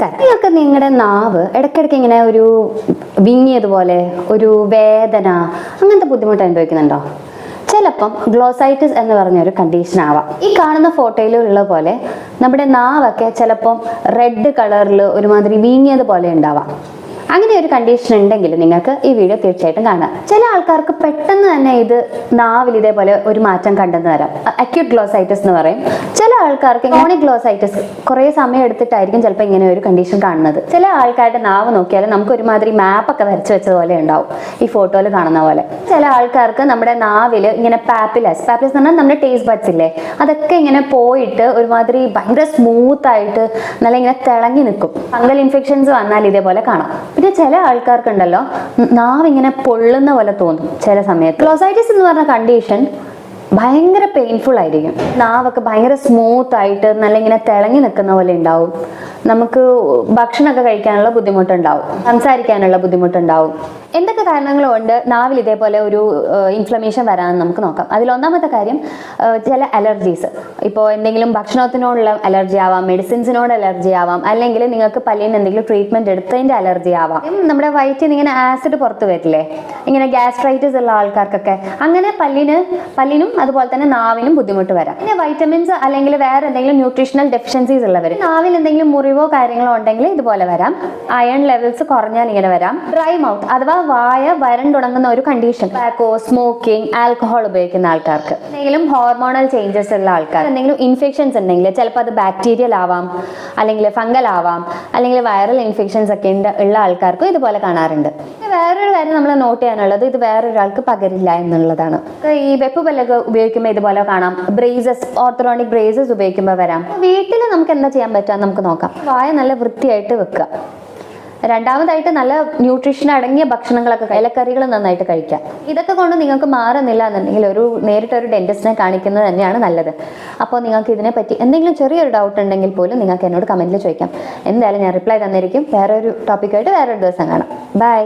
നമസ്കാരം. ഇതൊക്കെ നിങ്ങളുടെ നാവ് ഇടയ്ക്കിടയ്ക്ക് ഇങ്ങനെ ഒരു വിങ്ങിയതുപോലെ ഒരു വേദന അങ്ങനത്തെ ബുദ്ധിമുട്ട് അനുഭവിക്കുന്നുണ്ടോ? ചിലപ്പം ഗ്ലോസൈറ്റിസ് എന്ന് പറഞ്ഞ ഒരു കണ്ടീഷൻ ആവാം. ഈ കാണുന്ന ഫോട്ടോയിലുള്ള പോലെ നമ്മുടെ നാവൊക്കെ ചിലപ്പം റെഡ് കളറിൽ ഒരുമാതിരി വീങ്ങിയതുപോലെ ഉണ്ടാവാം. അങ്ങനെ ഒരു കണ്ടീഷൻ ഉണ്ടെങ്കിൽ നിങ്ങൾക്ക് ഈ വീഡിയോ തീർച്ചയായിട്ടും കാണാം. ചില ആൾക്കാർക്ക് പെട്ടെന്ന് തന്നെ ഇത് നാവിൽ ഇതേപോലെ ഒരു മാറ്റം കണ്ടെന്ന് വരാം. അക്യൂട്ട് ഗ്ലോസൈറ്റിസ് എന്ന് പറയും. ചില ആൾക്കാർക്ക് ക്രോണിക് ഗ്ലോസൈറ്റിസ് കുറേ സമയം എടുത്തിട്ടായിരിക്കും ചിലപ്പോൾ ഇങ്ങനെ ഒരു കണ്ടീഷൻ കാണുന്നത്. ചില ആൾക്കാരുടെ നാവ് നോക്കിയാൽ നമുക്ക് ഒരുമാതിരി മാപ്പ് മാപ്പൊക്കെ വെച്ച പോലെ ഉണ്ടാവും ഈ ഫോട്ടോയിൽ കാണുന്ന പോലെ. ചില ആൾക്കാർക്ക് നമ്മുടെ നാവിൽ ഇങ്ങനെ പാപ്പിലസ് പാപ്പിലസ് എന്ന് പറഞ്ഞാൽ നമ്മുടെ ടേസ്റ്റ് ബഡ്സ് ഇല്ലേ? അതൊക്കെ ഇങ്ങനെ പോയിട്ട് ഒരുമാതിരി ഭയങ്കര സ്മൂത്ത് ആയിട്ട് നല്ല ഇങ്ങനെ തിളങ്ങി നിൽക്കും. ഫംഗൽ ഇൻഫെക്ഷൻസ് വന്നാൽ ഇതേപോലെ കാണാം. പിന്നെ ചില ആൾക്കാർക്കുണ്ടല്ലോ നാവ് ഇങ്ങനെ പൊള്ളുന്ന പോലെ തോന്നും ചില സമയത്ത്. ക്ലോസൈറ്റിസ് എന്ന് പറഞ്ഞ കണ്ടീഷൻ ഭയങ്കര പെയിൻഫുൾ ആയിരിക്കും. നാവൊക്കെ ഭയങ്കര സ്മൂത്ത് ആയിട്ട് നല്ല ഇങ്ങനെ തിളങ്ങി നിൽക്കുന്ന പോലെ ഉണ്ടാവും. നമുക്ക് ഭക്ഷണമൊക്കെ കഴിക്കാനുള്ള ബുദ്ധിമുട്ടുണ്ടാവും. സംസാരിക്കാനുള്ള ബുദ്ധിമുട്ടുണ്ടാവും. എന്തൊക്കെ കാരണങ്ങളുണ്ട്? നാവിൽ ഇതേപോലെ ഒരു ഇൻഫ്ലമേഷൻ വരാമെന്ന് നമുക്ക് നോക്കാം. അതിൽ ഒന്നാമത്തെ കാര്യം ചില അലർജീസ് ഇപ്പോൾ എന്തെങ്കിലും ഭക്ഷണത്തിനോടുള്ള അലർജി ആവാം മെഡിസിൻസിനോട് അലർജി ആവാം അല്ലെങ്കിൽ നിങ്ങൾക്ക് പല്ലിന് എന്തെങ്കിലും ട്രീറ്റ്മെന്റ് എടുത്തതിന്റെ അലർജി ആവാം. നമ്മുടെ വയറ്റിൽ നിന്ന് ഇങ്ങനെ ആസിഡ് പുറത്ത് വരില്ലേ? ഇങ്ങനെ ഗ്യാസ്ട്രൈറ്റിസ് ഉള്ള ആൾക്കാർക്കൊക്കെ. അങ്ങനെ പല്ലിന് പല്ലിനും അതുപോലെ തന്നെ നാവിനും ബുദ്ധിമുട്ട് വരാം. പിന്നെ വൈറ്റമിൻസ് അല്ലെങ്കിൽ വേറെ എന്തെങ്കിലും ന്യൂട്രീഷണൽ ഡെഫിഷ്യൻസീസ് ഉള്ളവർ നാവിൽ എന്തെങ്കിലും മുറിവോ കാര്യങ്ങളോ ഉണ്ടെങ്കിൽ ഇതുപോലെ വരാം. അയൺ ലെവൽസ് കുറഞ്ഞാൽ ഇങ്ങനെ വരാം. ഡ്രൈ മൗത്ത് അഥവാ വായ വരണ്ടുണങ്ങുന്ന ഒരു കണ്ടീഷൻ ബാക്കോ സ്മോക്കിംഗ് ആൽക്കഹോൾ ഉപയോഗിക്കുന്ന ആൾക്കാർക്ക്. എന്തെങ്കിലും ഹോർമോണൽ ചേഞ്ചസ് ഉള്ള ആൾക്കാർ എന്തെങ്കിലും ഇൻഫെക്ഷൻസ് ഉണ്ടെങ്കിൽ ചിലപ്പോൾ അത് ബാക്ടീരിയൽ ആവാം അല്ലെങ്കിൽ ഫംഗൽ ആവാം അല്ലെങ്കിൽ വൈറൽ ഇൻഫെക്ഷൻസ് ഒക്കെ ഉള്ള ആൾക്കാർക്കും ഇതുപോലെ കാണാറുണ്ട്. വേറൊരു കാര്യം നമ്മൾ നോട്ട് ചെയ്യാനുള്ളത് ഇത് വേറൊരാൾക്ക് പകരില്ല എന്നുള്ളതാണ്. ഈ വെപ്പ് പല്ലൊക്കെ ഉപയോഗിക്കുമ്പോൾ ഇതുപോലെ കാണാം. ബ്രേസസ് ഓർത്തഡോണിക് ബ്രേസസ് ഉപയോഗിക്കുമ്പോൾ വരാം. വീട്ടിൽ നമുക്ക് എന്താ ചെയ്യാൻ പറ്റുക നമുക്ക് നോക്കാം. വായ നല്ല വൃത്തിയായിട്ട് വെക്കുക രണ്ടാമതായിട്ട് നല്ല ന്യൂട്രീഷൻ അടങ്ങിയ ഭക്ഷണങ്ങളൊക്കെ ഇലക്കറികൾ നന്നായിട്ട് കഴിക്കാം. ഇതൊക്കെ കൊണ്ട് നിങ്ങൾക്ക് മാറുന്നില്ല എന്നുണ്ടെങ്കിൽ ഒരു നേരിട്ട് ഒരു ഡെന്റിസ്റ്റിനെ കാണിക്കുന്നത് തന്നെയാണ് നല്ലത്. അപ്പോൾ നിങ്ങൾക്ക് ഇതിനെപ്പറ്റി എന്തെങ്കിലും ചെറിയൊരു ഡൗട്ട് ഉണ്ടെങ്കിൽ പോലും നിങ്ങൾക്ക് എന്നോട് കമന്റിൽ ചോദിക്കാം. എന്തായാലും ഞാൻ റിപ്ലൈ തന്നിരിക്കും. വേറൊരു ടോപ്പിക്കായിട്ട് വേറൊരു ദിവസം കാണാം. ബൈ